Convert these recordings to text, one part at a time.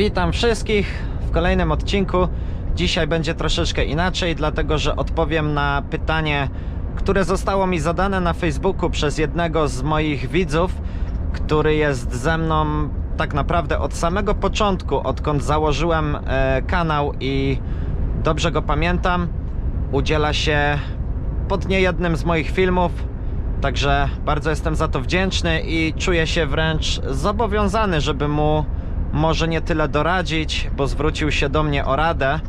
Witam wszystkich w kolejnym odcinku. Dzisiaj będzie troszeczkę inaczej, dlatego że odpowiem na pytanie, które zostało mi zadane na Facebooku przez jednego z moich widzów, który jest ze mną tak naprawdę od samego początku, odkąd założyłem e, kanał i dobrze go pamiętam. Udziela się pod niejednym z moich filmów. Także bardzo jestem za to wdzięczny i czuję się wręcz zobowiązany, żeby mu może nie tyle doradzić, bo zwrócił się do mnie o radę,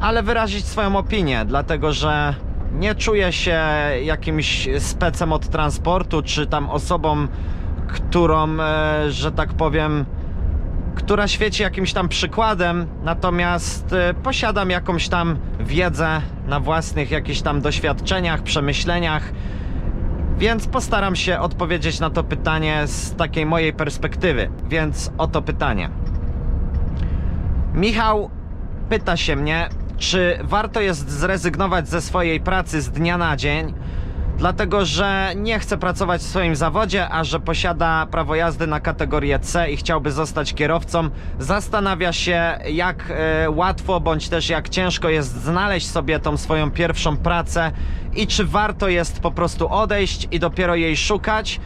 ale wyrazić swoją opinię, dlatego że nie czuję się jakimś specem od transportu, czy tam osobą, którą, e, że tak powiem, która świeci jakimś tam przykładem, natomiast e, posiadam jakąś tam wiedzę na własnych jakichś tam doświadczeniach, przemyśleniach, więc postaram się odpowiedzieć na to pytanie z takiej mojej perspektywy. Więc oto pytanie. Michał pyta się mnie, czy warto jest zrezygnować ze swojej pracy z dnia na dzień, dlatego że nie chce pracować w swoim zawodzie, a że posiada prawo jazdy na kategorię C i chciałby zostać kierowcą. Zastanawia się, jak e, łatwo bądź też jak ciężko jest znaleźć sobie tą swoją pierwszą pracę i czy warto jest po prostu odejść i dopiero jej szukać.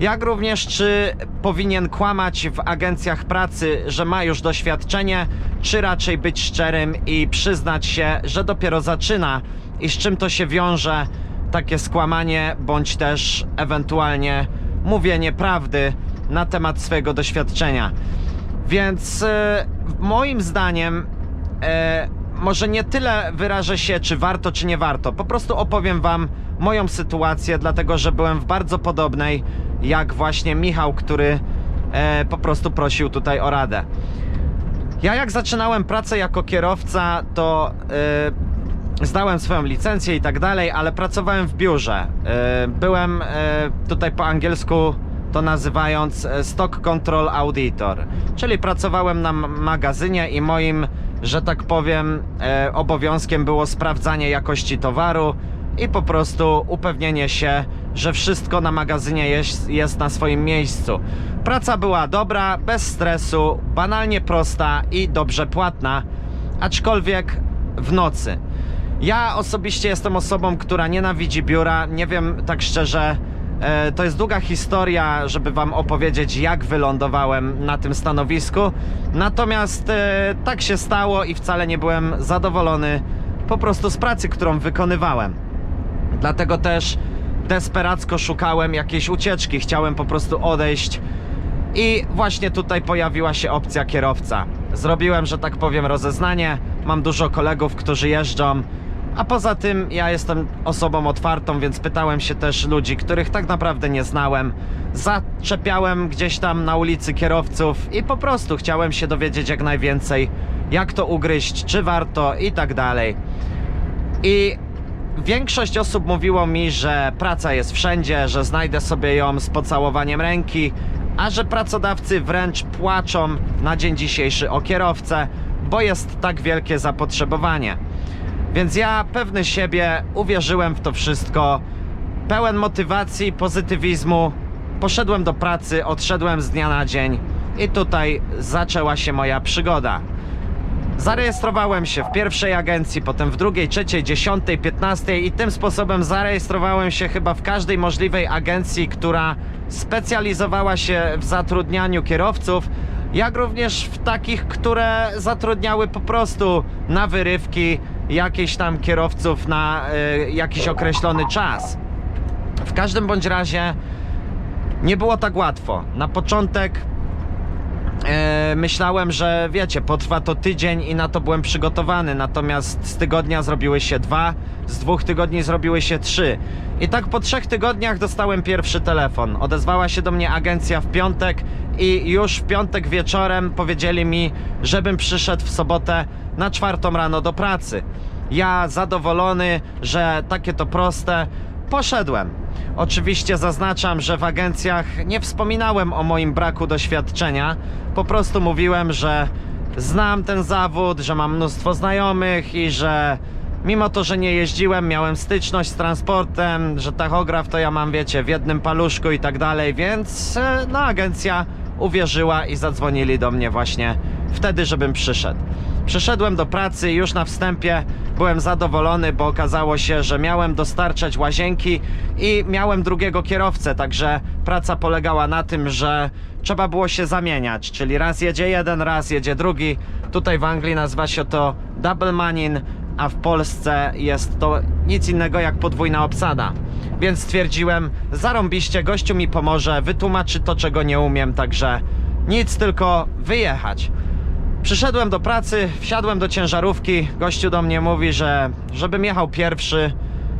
Jak również, czy powinien kłamać w agencjach pracy, że ma już doświadczenie, czy raczej być szczerym i przyznać się, że dopiero zaczyna i z czym to się wiąże takie skłamanie, bądź też ewentualnie mówienie prawdy na temat swojego doświadczenia. Więc e, moim zdaniem e, może nie tyle wyrażę się, czy warto, czy nie warto. Po prostu opowiem Wam moją sytuację, dlatego że byłem w bardzo podobnej, jak właśnie Michał, który e, po prostu prosił tutaj o radę. Ja jak zaczynałem pracę jako kierowca, to zdałem swoją licencję i tak dalej, ale pracowałem w biurze. E, byłem e, tutaj po angielsku to nazywając e, Stock Control Auditor, czyli pracowałem na magazynie i moim, że tak powiem, obowiązkiem było sprawdzanie jakości towaru i po prostu upewnienie się, że wszystko na magazynie jest, jest na swoim miejscu. Praca była dobra, bez stresu, banalnie prosta i dobrze płatna, aczkolwiek w nocy. Ja osobiście jestem osobą, która nienawidzi biura. Nie wiem tak szczerze. E, to jest długa historia, żeby wam opowiedzieć, jak wylądowałem na tym stanowisku. Natomiast e, tak się stało i wcale nie byłem zadowolony po prostu z pracy, którą wykonywałem. Dlatego też desperacko szukałem jakiejś ucieczki. Chciałem po prostu odejść. I właśnie tutaj pojawiła się opcja kierowca. Zrobiłem, że tak powiem, rozeznanie. Mam dużo kolegów, którzy jeżdżą. A poza tym ja jestem osobą otwartą, więc pytałem się też ludzi, których tak naprawdę nie znałem. Zaczepiałem gdzieś tam na ulicy kierowców i po prostu chciałem się dowiedzieć jak najwięcej, jak to ugryźć, czy warto i tak dalej. I większość osób mówiło mi, że praca jest wszędzie, że znajdę sobie ją z pocałowaniem ręki, a że pracodawcy wręcz płaczą na dzień dzisiejszy o kierowcę, bo jest tak wielkie zapotrzebowanie. Więc ja pewny siebie uwierzyłem w to wszystko, pełen motywacji, pozytywizmu. Poszedłem do pracy, odszedłem z dnia na dzień i tutaj zaczęła się moja przygoda. Zarejestrowałem się w pierwszej agencji, potem w drugiej, trzeciej, dziesiątej, piętnastej i tym sposobem zarejestrowałem się chyba w każdej możliwej agencji, która specjalizowała się w zatrudnianiu kierowców, jak również w takich, które zatrudniały po prostu na wyrywki jakichś tam kierowców na y, jakiś określony czas. W każdym bądź razie nie było tak łatwo. Na początek E, myślałem, że wiecie, potrwa to tydzień i na to byłem przygotowany, natomiast z tygodnia zrobiły się dwa, z dwóch tygodni zrobiły się trzy. I tak po trzech tygodniach dostałem pierwszy telefon. Odezwała się do mnie agencja w piątek i już w piątek wieczorem powiedzieli mi, żebym przyszedł w sobotę na czwartą rano do pracy. Ja zadowolony, że takie to proste, poszedłem. Oczywiście zaznaczam, że w agencjach nie wspominałem o moim braku doświadczenia. Po prostu mówiłem, że znam ten zawód, że mam mnóstwo znajomych i że mimo to, że nie jeździłem, miałem styczność z transportem, że tachograf to ja mam, wiecie, w jednym paluszku i tak dalej, więc e, no agencja uwierzyła i zadzwonili do mnie właśnie wtedy, żebym przyszedł. Przyszedłem do pracy i już na wstępie byłem zadowolony, bo okazało się, że miałem dostarczać łazienki i miałem drugiego kierowcę, także praca polegała na tym, że trzeba było się zamieniać, czyli raz jedzie jeden, raz jedzie drugi. Tutaj w Anglii nazywa się to double manin, a w Polsce jest to nic innego jak podwójna obsada. Więc stwierdziłem, zarąbiście, gościu mi pomoże, wytłumaczy to, czego nie umiem, także nic, tylko wyjechać. Przyszedłem do pracy, wsiadłem do ciężarówki, gościu do mnie mówi, że żebym jechał pierwszy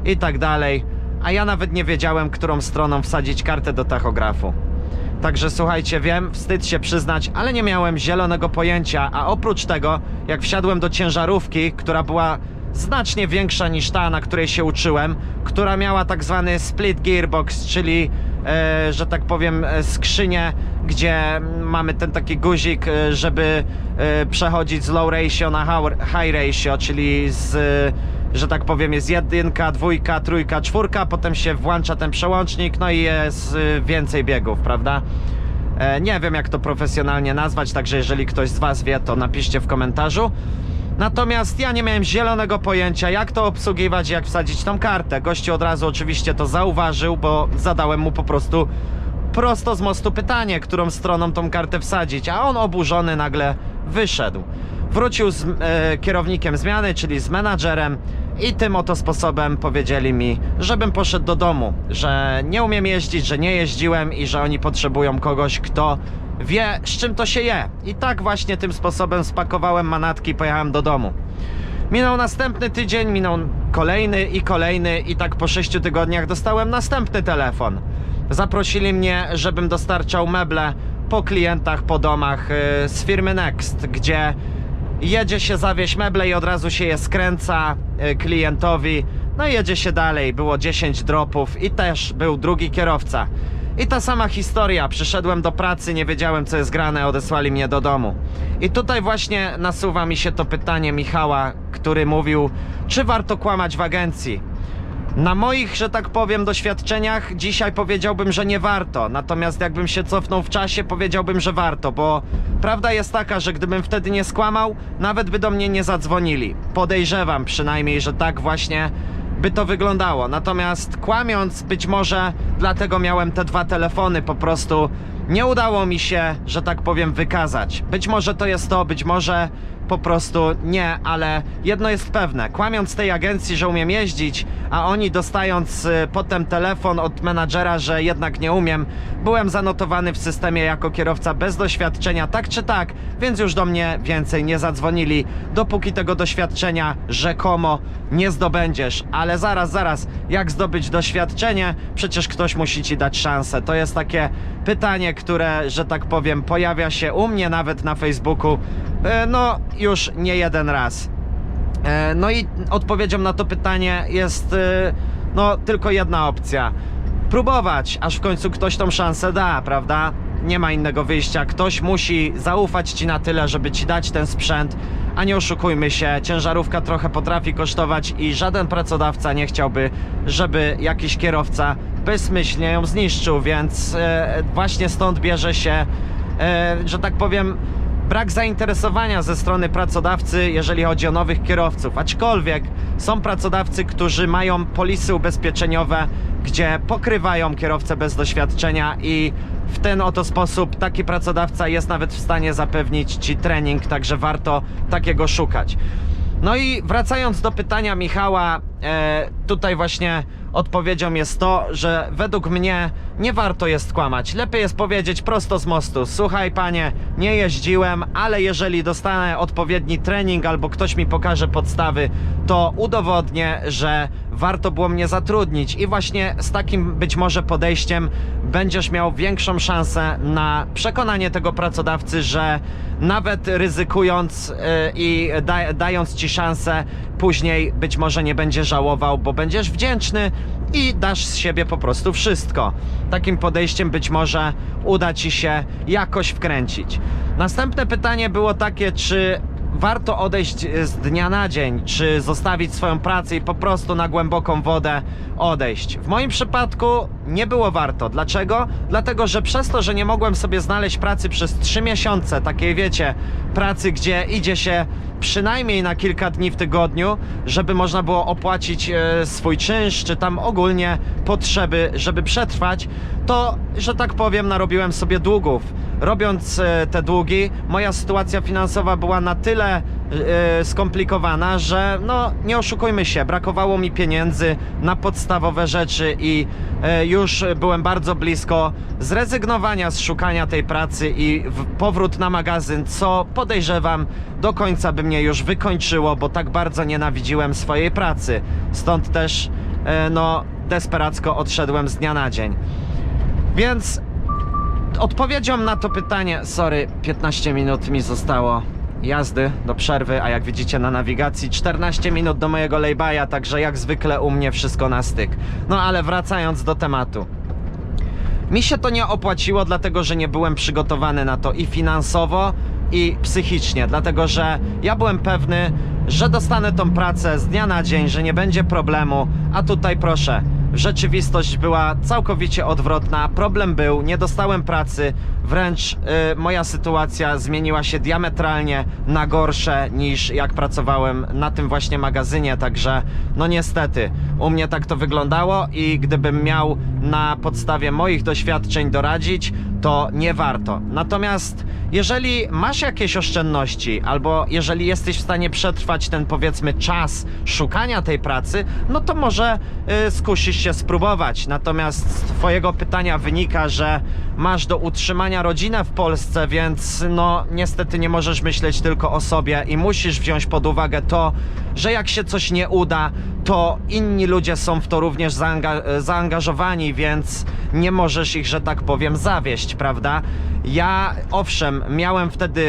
i tak dalej, a ja nawet nie wiedziałem, którą stroną wsadzić kartę do tachografu. Także słuchajcie, wiem, wstyd się przyznać, ale nie miałem zielonego pojęcia, a oprócz tego, jak wsiadłem do ciężarówki, która była znacznie większa niż ta, na której się uczyłem, która miała tak zwany split gearbox, czyli, e, że tak powiem, e, skrzynię, gdzie mamy ten taki guzik, e, żeby e, przechodzić z low ratio na high- ratio, czyli z, że tak powiem, jest jedynka, dwójka, trójka, czwórka, potem się włącza ten przełącznik, no i jest e, więcej biegów, prawda? Nie wiem, jak to profesjonalnie nazwać, także jeżeli ktoś z Was wie, to napiszcie w komentarzu. Natomiast ja nie miałem zielonego pojęcia, jak to obsługiwać, jak wsadzić tą kartę. Gościu od razu oczywiście to zauważył, bo zadałem mu po prostu prosto z mostu pytanie, którą stroną tą kartę wsadzić, a on oburzony nagle wyszedł. Wrócił z e, kierownikiem zmiany, czyli z menadżerem i tym oto sposobem powiedzieli mi, żebym poszedł do domu, że nie umiem jeździć, że nie jeździłem i że oni potrzebują kogoś, kto wie z czym to się je. I tak właśnie tym sposobem spakowałem manatki i pojechałem do domu. Minął następny tydzień, minął kolejny i kolejny i tak po sześciu tygodniach dostałem następny telefon. Zaprosili mnie, żebym dostarczał meble po klientach, po domach yy, z firmy Next, gdzie jedzie się zawieźć meble i od razu się je skręca yy, klientowi. No i jedzie się dalej. Było 10 dropów i też był drugi kierowca. I ta sama historia. Przyszedłem do pracy, nie wiedziałem co jest grane, odesłali mnie do domu. I tutaj właśnie nasuwa mi się to pytanie Michała, który mówił, czy warto kłamać w agencji. Na moich, że tak powiem, doświadczeniach dzisiaj powiedziałbym, że nie warto. Natomiast jakbym się cofnął w czasie, powiedziałbym, że warto, bo prawda jest taka, że gdybym wtedy nie skłamał, nawet by do mnie nie zadzwonili. Podejrzewam przynajmniej, że tak właśnie by to wyglądało. Natomiast kłamiąc, być może dlatego miałem te dwa telefony, po prostu nie udało mi się, że tak powiem, wykazać. Być może to jest to, być może po prostu nie, ale jedno jest pewne. Kłamiąc tej agencji, że umiem jeździć, a oni dostając y, potem telefon od menadżera, że jednak nie umiem, byłem zanotowany w systemie jako kierowca bez doświadczenia, tak czy tak, więc już do mnie więcej nie zadzwonili, dopóki tego doświadczenia rzekomo nie zdobędziesz. Ale zaraz, zaraz, jak zdobyć doświadczenie? Przecież ktoś musi ci dać szansę. To jest takie pytanie, które, że tak powiem, pojawia się u mnie nawet na Facebooku, e, no już nie jeden raz. E, No i odpowiedzią na to pytanie jest e, no tylko jedna opcja. Próbować, aż w końcu ktoś tą szansę da, prawda? Nie ma innego wyjścia. Ktoś musi zaufać ci na tyle, żeby ci dać ten sprzęt, a nie oszukujmy się, ciężarówka trochę potrafi kosztować i żaden pracodawca nie chciałby, żeby jakiś kierowca bezmyślnie ją zniszczył, więc e, właśnie stąd bierze się, e, że tak powiem, brak zainteresowania ze strony pracodawcy, jeżeli chodzi o nowych kierowców. Aczkolwiek są pracodawcy, którzy mają polisy ubezpieczeniowe, gdzie pokrywają kierowcę bez doświadczenia i w ten oto sposób taki pracodawca jest nawet w stanie zapewnić ci trening, także warto takiego szukać. No i wracając do pytania Michała, e, tutaj właśnie odpowiedzią jest to, że według mnie nie warto jest kłamać. Lepiej jest powiedzieć prosto z mostu: Słuchaj, panie, nie jeździłem, ale jeżeli dostanę odpowiedni trening albo ktoś mi pokaże podstawy, to udowodnię, że warto było mnie zatrudnić. I właśnie z takim być może podejściem będziesz miał większą szansę na przekonanie tego pracodawcy, że nawet ryzykując yy, i da, dając ci szansę, później być może nie będzie żałował, bo będziesz wdzięczny i dasz z siebie po prostu wszystko. Takim podejściem być może uda ci się jakoś wkręcić. Następne pytanie było takie, czy warto odejść z dnia na dzień, czy zostawić swoją pracę i po prostu na głęboką wodę odejść. W moim przypadku nie było warto. Dlaczego? Dlatego, że przez to, że nie mogłem sobie znaleźć pracy przez 3 miesiące, takiej wiecie, pracy, gdzie idzie się przynajmniej na kilka dni w tygodniu, żeby można było opłacić e, swój czynsz, czy tam ogólnie potrzeby, żeby przetrwać, to, że tak powiem, narobiłem sobie długów. Robiąc e, te długi, moja sytuacja finansowa była na tyle e, skomplikowana, że no nie oszukujmy się, brakowało mi pieniędzy na podstawowe rzeczy i e, już byłem bardzo blisko zrezygnowania z szukania tej pracy i powrót na magazyn, co podejrzewam do końca by mnie już wykończyło, bo tak bardzo nienawidziłem swojej pracy. Stąd też no desperacko odszedłem z dnia na dzień. Więc odpowiedzią na to pytanie, sorry, 15 minut mi zostało jazdy do przerwy, a jak widzicie na nawigacji 14 minut do mojego lejbaja, także jak zwykle u mnie wszystko na styk. No ale wracając do tematu. Mi się to nie opłaciło, dlatego że nie byłem przygotowany na to i finansowo, i psychicznie, dlatego że ja byłem pewny, że dostanę tą pracę z dnia na dzień, że nie będzie problemu, a tutaj proszę, rzeczywistość była całkowicie odwrotna. Problem był, nie dostałem pracy, wręcz y, moja sytuacja zmieniła się diametralnie na gorsze niż jak pracowałem na tym właśnie magazynie, także no niestety u mnie tak to wyglądało i gdybym miał na podstawie moich doświadczeń doradzić, to nie warto. Natomiast jeżeli masz jakieś oszczędności, albo jeżeli jesteś w stanie przetrwać ten powiedzmy czas szukania tej pracy, no to może y, skusisz się spróbować. Natomiast z Twojego pytania wynika, że masz do utrzymania rodzinę w Polsce, więc no niestety nie możesz myśleć tylko o sobie i musisz wziąć pod uwagę to, że jak się coś nie uda, to inni ludzie są w to również zaanga zaangażowani, więc nie możesz ich, że tak powiem, zawieść, prawda? Ja owszem, miałem wtedy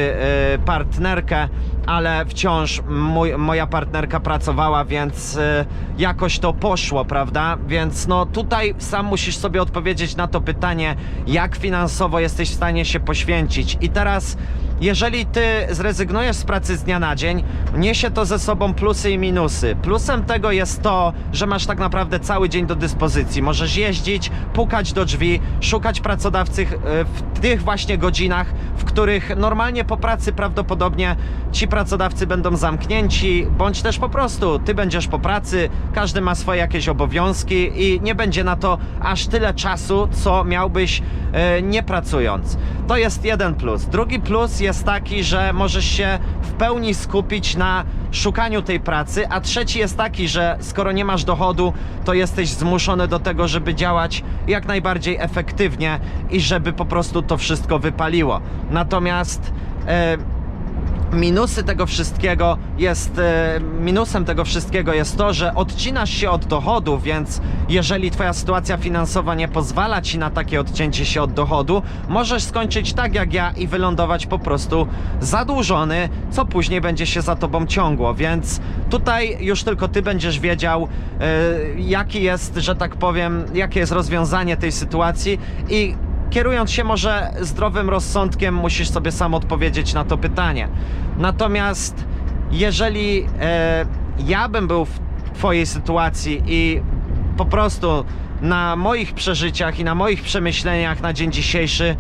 y, partnerkę, ale wciąż mój, moja partnerka pracowała, więc y, jakoś to poszło, prawda? Więc no tutaj sam musisz sobie odpowiedzieć na to pytanie, jak finansowo jesteś w stanie się poświęcić. I teraz jeżeli ty zrezygnujesz z pracy z dnia na dzień, niesie to ze sobą plusy i minusy. Plusem tego jest to, że masz tak naprawdę cały dzień do dyspozycji. Możesz jeździć, pukać do drzwi, szukać pracodawcy e, w tych właśnie godzinach, w których normalnie po pracy prawdopodobnie ci pracodawcy będą zamknięci, bądź też po prostu ty będziesz po pracy, każdy ma swoje jakieś obowiązki i nie będzie na to aż tyle czasu, co miałbyś e, nie pracując. To jest jeden plus. Drugi plus jest taki, że możesz się w pełni skupić na szukaniu tej pracy, a trzeci jest taki, że skoro nie masz dochodu, to jesteś zmuszony do tego, żeby działać jak najbardziej efektywnie i żeby po prostu to wszystko wypaliło. Natomiast e, minusy tego wszystkiego jest e, minusem tego wszystkiego jest to, że odcinasz się od dochodu, więc jeżeli twoja sytuacja finansowa nie pozwala ci na takie odcięcie się od dochodu, możesz skończyć tak jak ja i wylądować po prostu zadłużony, co później będzie się za tobą ciągło, więc tutaj już tylko ty będziesz wiedział e, jaki jest, że tak powiem, jakie jest rozwiązanie tej sytuacji i kierując się może zdrowym rozsądkiem, musisz sobie sam odpowiedzieć na to pytanie. Natomiast jeżeli e, ja bym był w Twojej sytuacji i po prostu na moich przeżyciach i na moich przemyśleniach na dzień dzisiejszy,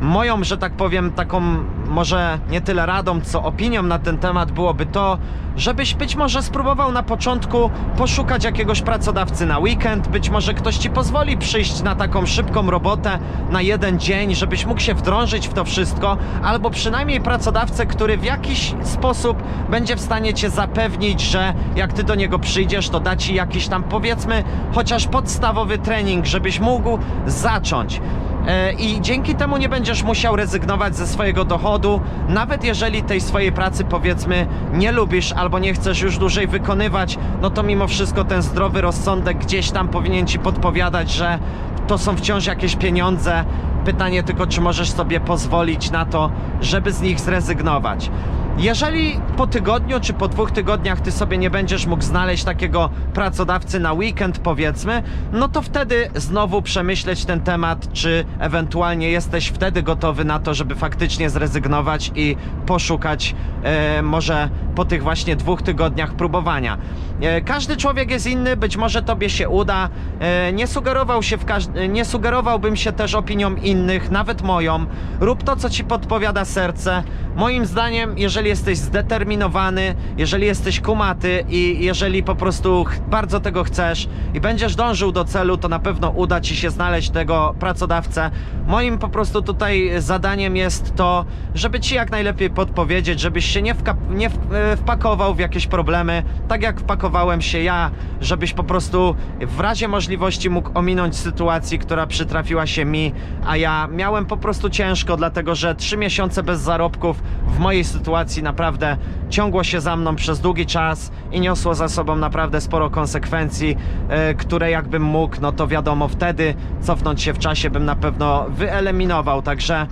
moją, że tak powiem, taką może nie tyle radą, co opinią na ten temat byłoby to, żebyś być może spróbował na początku poszukać jakiegoś pracodawcy na weekend, być może ktoś ci pozwoli przyjść na taką szybką robotę na jeden dzień, żebyś mógł się wdrążyć w to wszystko, albo przynajmniej pracodawcę, który w jakiś sposób będzie w stanie cię zapewnić, że jak ty do niego przyjdziesz, to da ci jakiś tam powiedzmy chociaż podstawowy trening, żebyś mógł zacząć. E, I dzięki temu nie będziesz musiał rezygnować ze swojego dochodu, nawet jeżeli tej swojej pracy powiedzmy nie lubisz albo nie chcesz już dłużej wykonywać, no to mimo wszystko ten zdrowy rozsądek gdzieś tam powinien ci podpowiadać, że to są wciąż jakieś pieniądze. Pytanie tylko, czy możesz sobie pozwolić na to, żeby z nich zrezygnować. Jeżeli po tygodniu czy po dwóch tygodniach ty sobie nie będziesz mógł znaleźć takiego pracodawcy na weekend, powiedzmy, no to wtedy znowu przemyśleć ten temat, czy ewentualnie jesteś wtedy gotowy na to, żeby faktycznie zrezygnować i poszukać e, może po tych właśnie dwóch tygodniach próbowania. E, każdy człowiek jest inny, być może tobie się uda. E, nie sugerował się w nie sugerowałbym się też opinią innych, nawet moją. Rób to, co ci podpowiada serce. Moim zdaniem, jeżeli jesteś zdeterminowany, jeżeli jesteś kumaty i jeżeli po prostu bardzo tego chcesz i będziesz dążył do celu, to na pewno uda ci się znaleźć tego pracodawcę. Moim po prostu tutaj zadaniem jest to, żeby ci jak najlepiej podpowiedzieć, żebyś się nie, nie e, wpakował w jakieś problemy, tak jak wpakowałem się ja, żebyś po prostu w razie możliwości mógł ominąć sytuacji, która przytrafiła się mi, a ja miałem po prostu ciężko, dlatego że trzy miesiące bez zarobków w mojej sytuacji naprawdę ciągło się za mną przez długi czas i niosło za sobą naprawdę sporo konsekwencji, e, które jakbym mógł, no to wiadomo, wtedy cofnąć się w czasie bym na pewno wyeliminował, także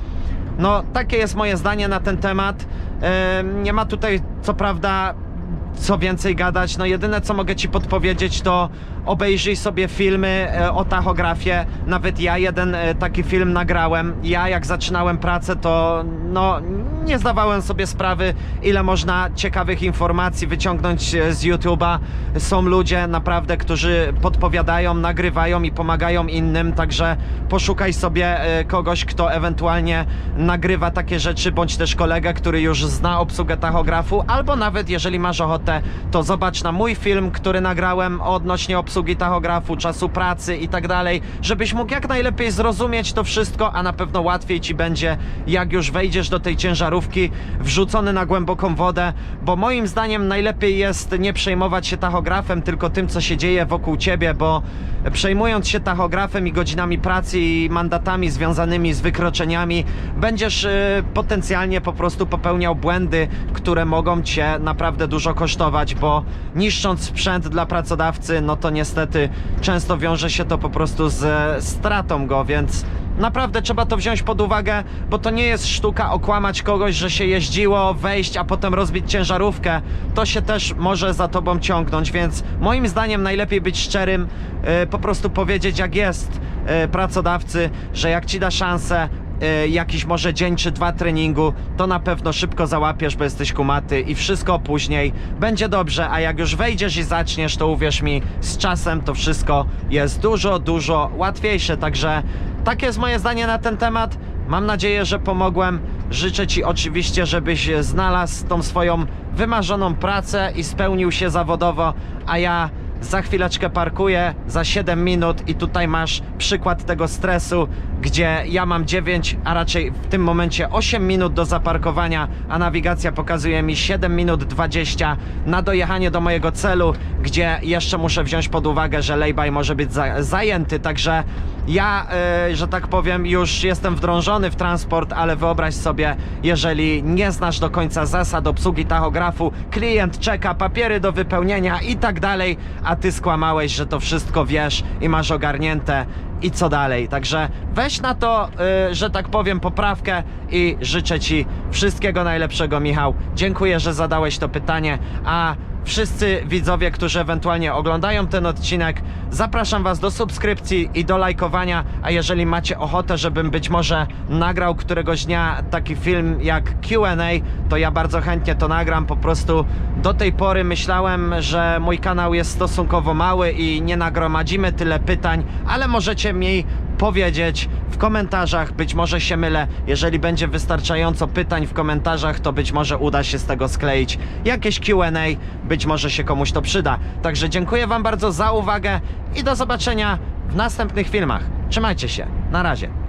no takie jest moje zdanie na ten temat. E, Nie ma tutaj co prawda co więcej gadać, no jedyne co mogę ci podpowiedzieć to obejrzyj sobie filmy e, o tachografie. Nawet ja jeden e, taki film nagrałem. Ja jak zaczynałem pracę to no nie zdawałem sobie sprawy ile można ciekawych informacji wyciągnąć e, z YouTube'a. Są ludzie naprawdę, którzy podpowiadają, nagrywają i pomagają innym, także poszukaj sobie kogoś, kto ewentualnie nagrywa takie rzeczy, bądź też kolegę, który już zna obsługę tachografu, albo nawet jeżeli masz ochotę, to zobacz na mój film, który nagrałem odnośnie obsługi tachografu, czasu pracy i tak dalej, żebyś mógł jak najlepiej zrozumieć to wszystko, a na pewno łatwiej ci będzie, jak już wejdziesz do tej ciężarówki, wrzucony na głęboką wodę, bo moim zdaniem najlepiej jest nie przejmować się tachografem, tylko tym, co się dzieje wokół ciebie, bo przejmując się tachografem i godzinami pracy i mandatami związanymi z wykroczeniami, będziesz y, potencjalnie po prostu popełniał błędy, które mogą cię naprawdę dużo kosztować, bo niszcząc sprzęt dla pracodawcy, no to niestety często wiąże się to po prostu z stratą go, więc Naprawdę trzeba to wziąć pod uwagę, bo to nie jest sztuka okłamać kogoś, że się jeździło, wejść, a potem rozbić ciężarówkę. To się też może za tobą ciągnąć, więc moim zdaniem najlepiej być szczerym, yy, po prostu powiedzieć jak jest yy, pracodawcy, że jak ci da szansę, yy, jakiś może dzień czy dwa treningu, to na pewno szybko załapiesz, bo jesteś kumaty i wszystko później będzie dobrze, a jak już wejdziesz i zaczniesz, to uwierz mi, z czasem to wszystko jest dużo, dużo łatwiejsze, także takie jest moje zdanie na ten temat. Mam nadzieję, że pomogłem. Życzę Ci oczywiście, żebyś znalazł tą swoją wymarzoną pracę i spełnił się zawodowo, a ja za chwileczkę parkuję, za 7 minut i tutaj masz przykład tego stresu, gdzie ja mam 9, a raczej w tym momencie 8 minut do zaparkowania, a nawigacja pokazuje mi 7 minut 20 na dojechanie do mojego celu, gdzie jeszcze muszę wziąć pod uwagę, że lejbaj może być za zajęty, także ja, e, że tak powiem, już jestem wdrążony w transport, ale wyobraź sobie, jeżeli nie znasz do końca zasad obsługi tachografu, klient czeka, papiery do wypełnienia i tak dalej, a ty skłamałeś, że to wszystko wiesz i masz ogarnięte i co dalej. Także weź na to, e, że tak powiem, poprawkę i życzę Ci wszystkiego najlepszego, Michał. Dziękuję, że zadałeś to pytanie, a Wszyscy widzowie, którzy ewentualnie oglądają ten odcinek, zapraszam Was do subskrypcji i do lajkowania. A jeżeli macie ochotę, żebym być może nagrał któregoś dnia taki film jak QA, to ja bardzo chętnie to nagram. Po prostu do tej pory myślałem, że mój kanał jest stosunkowo mały i nie nagromadzimy tyle pytań, ale możecie mi powiedzieć w komentarzach, być może się mylę. Jeżeli będzie wystarczająco pytań w komentarzach, to być może uda się z tego skleić jakieś QA, być może się komuś to przyda. Także dziękuję Wam bardzo za uwagę i do zobaczenia w następnych filmach. Trzymajcie się, na razie.